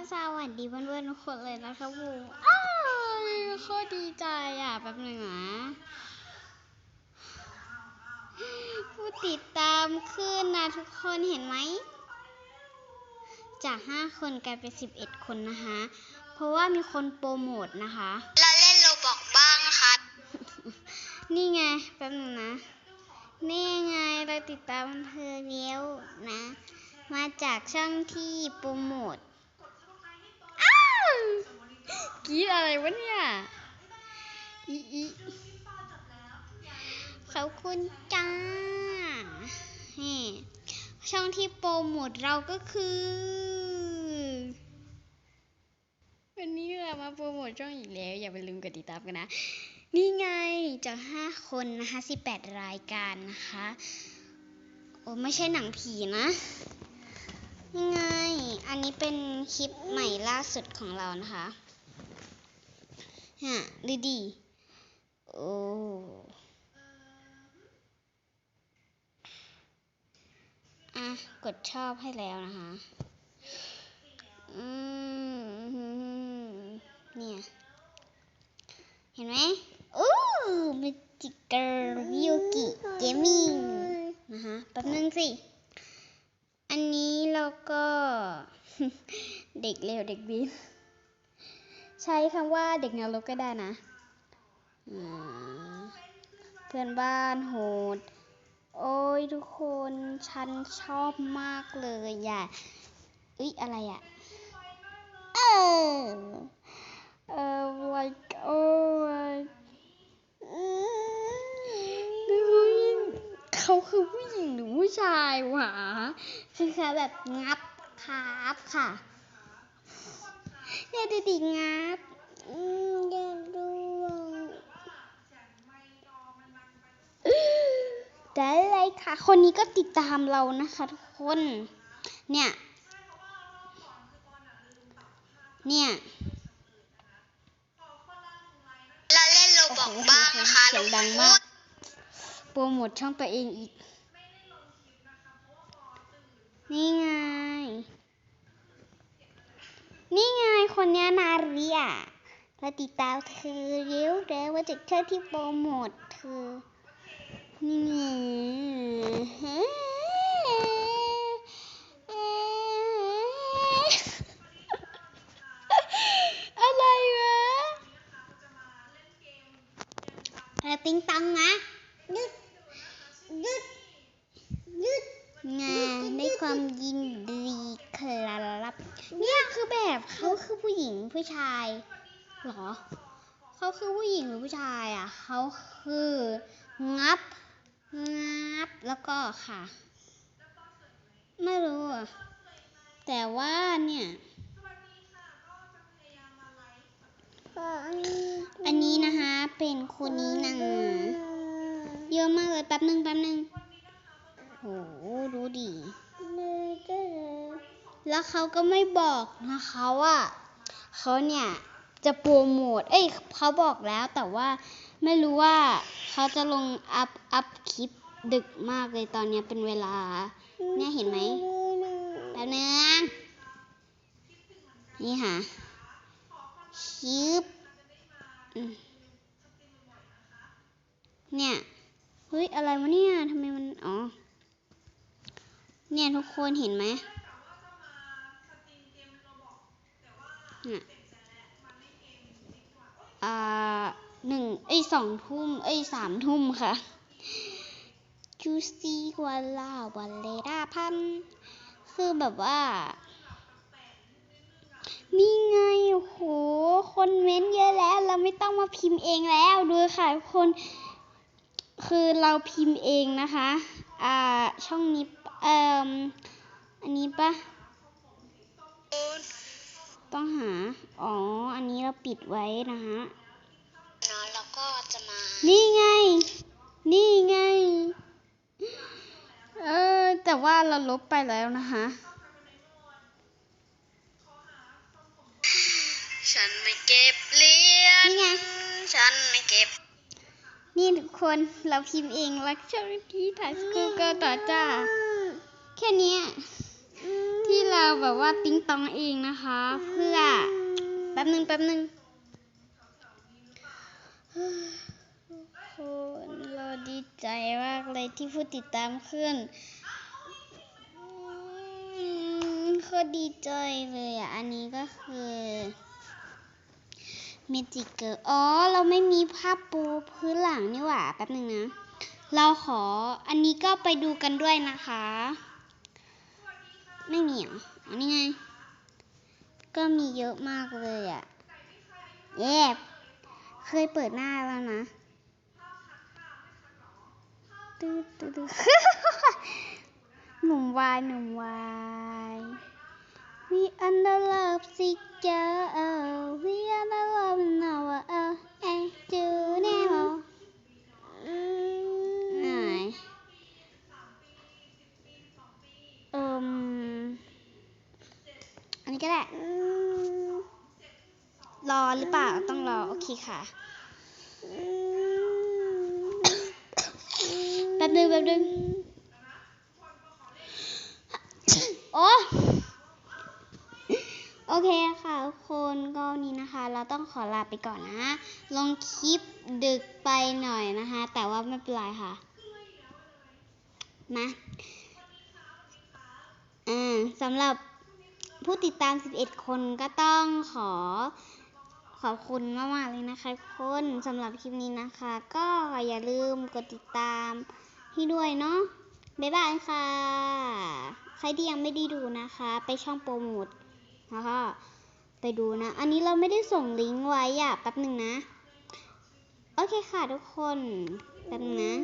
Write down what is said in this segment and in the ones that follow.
สวัสดีเพื่อนๆทุกคนเลยนะครับผมอ้าวโคตรดีใจอะแป๊บหนึ่งนะผู้ติดตามขึ้นนะทุกคนเห็นไหม จาก 5 คนกลายเป็น 11 คนนะคะ เพราะว่ามีคนโปรโมทนะคะ เราเล่นโลบอกบ้างครับ นี่ไงแป๊บหนึงนะ นี่ไงเราติดตามเธอเลี้ยวนะ มาจากช่องที่โปรโมท กรีดอะไรวะเนี่ยอีอีขอบคุณจ้า นี่ ช่องที่โปรโมทเราก็คือ วันนี้เรามาโปรโมทช่องอีกแล้ว อย่าไปลืมกดติดตามกันนะ นี่ไงจากห้าคนนะคะสิบแปดรายการนะคะ โอ้ไม่ใช่หนังผีนะนี่ไง อันนี้เป็นคลิปใหม่ล่าสุดของเรานะคะ ฮะดูดีโอ้อะกดชอบให้แล้วนะคะ อืมเนี่ย เห็นไหมโอ้มิจิเกอร์วิวกิเกมมิ่งนะคะแป๊บนึงสิ อันนี้เราก็ เด็กเลวเด็กดี ใช้คำว่าเด็กนรกก็ได้นะเพื่อนบ้านโหด โอ้ยทุกคนฉันชอบมากเลยอย่าเอ้ยอะไรอะ เออเออ like oh เขาคือผู้หญิงหรือผู้ชายวะคือแค่แบบงับครับค่ะ เนี่ยดูดิงับอืมอยากดูได้เลยค่ะ คนนี้ก็ติดตามเรานะคะทุกคน เนี่ย เนี่ย เราเล่นโลบอกบ้างนะคะเสียงดังมาก โปรโมทช่องตัวเองอีก นี่ไง นี่ไง คน เนี้ยนาเรียเราติดตามเธอเร็วเร็วว่าจะเธอที่โปรโมทเธอ นี่ไงอะไรวะเออติงตังนะยึดยึดยึดงานในความยินดีครับ เนี่ยคือแบบเขา ผู้หญิงผู้ชายเหรอเขาคือผู้หญิงหรือผู้ชายอะเขาคืองับงับแล้วก็ค่ะ ไม่รู้อะแต่ว่าเนี่ยอันนี้นะคะเป็นคนนี้นะเยอะมากเลยแป๊บนึงแป๊บนึงโหดูดิแล้วเขาก็ไม่บอกนะคะว่า เขาเนี่ยจะโปรโมท เอ้ยเขาบอกแล้วแต่ว่าไม่รู้ว่าเขาจะลงอัพอัพคลิปดึกมากเลยตอนนี้เป็นเวลา เนี่ยเห็นไหมแป๊บนึงนี่ค่ะชิปเนี่ยเฮ้ยอะไรวะเนี่ยทำไมมัน อ๋อ เนี่ยทุกคนเห็นไหมเนี่ย อ่าหนึ่งเอ้สองทุ่มเอ้สามทุ่มค่ะจูซี่วาลาวันเลดาพันคือแบบว่านี่ไงโห คนเม้นเยอะแล้ว เราไม่ต้องมาพิมพ์เองแล้วดูค่ะคน คือเราพิมพ์เองนะคะ อ่า ช่องนี้เอ่ออันนี้ปะ ต้องหา อ๋อ อันนี้เราปิดไว้นะฮะเนาะแล้วก็จะมา นี่ไง นี่ไง เออ แต่ว่าเราลบไปแล้วนะคะ ฉันไม่เก็บเหรียญนี่ไง ฉันไม่เก็บ นี่ทุกคนเราพิมพ์เองลักชัวรี่ถ่ายสกูเกิลต่อจ้า แค่เนี้ย ที่ที่เราแบบว่าติ้งตองเองนะคะ เพื่อแป๊บหนึ่งแป๊บหนึ่งคนเราดีใจมากเลยที่ผู้ติดตามขึ้นอืมโคตรดีใจเลยอะ อันนี้ก็คือเมจิกเกอร์อ๋อ เราไม่มีภาพปูพื้นหลังนี่หว่า แป๊บหนึ่งนะ เราขออันนี้ก็ไปดูกันด้วยนะคะ ไม่มีหรออันนี้ไง ก็มีเยอะมากเลยอะ่ะเย่เคยเปิดหน้าแล้วนะตึ๊ดตึ๊ดหนุ่มวายหนุ่มวาย We under love sick girl We under love now uh and do now ไหน นนี้ก็ได้รอหรือเปล่าต้องรอ โอเคค่ะแป๊บนึงแป๊บนึงโอ้โอเคค่ะทุกคนก็นี้นะคะ เราต้องขอลาไปก่อนนะ ลงคลิปดึกไปหน่อยนะคะ แต่ว่าไม่เป็นไรค่ะนะอ่าสำหรับ ผู้ติดตาม 11 คนก็ต้องขอขอบคุณมากๆเลยนะคะทุกคนสำหรับคลิปนี้นะคะ ก็อย่าลืมกดติดตามให้ด้วยเนาะบ๊ายบายค่ะ ใครที่ยังไม่ได้ดูนะคะ ไปช่องโปรโมทนะคะไปดูนะ อันนี้เราไม่ได้ส่งลิงก์ไว้อะแป๊บหนึ่งนะ โอเคค่ะทุกคนแป๊บนึงนะ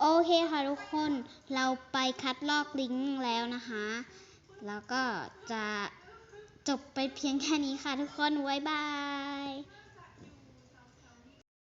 โอเคค่ะทุกคน เราไปคัดลอกลิงก์แล้วนะคะ แล้วก็จะจบไปเพียงแค่นี้ค่ะทุกคนบ๊ายบาย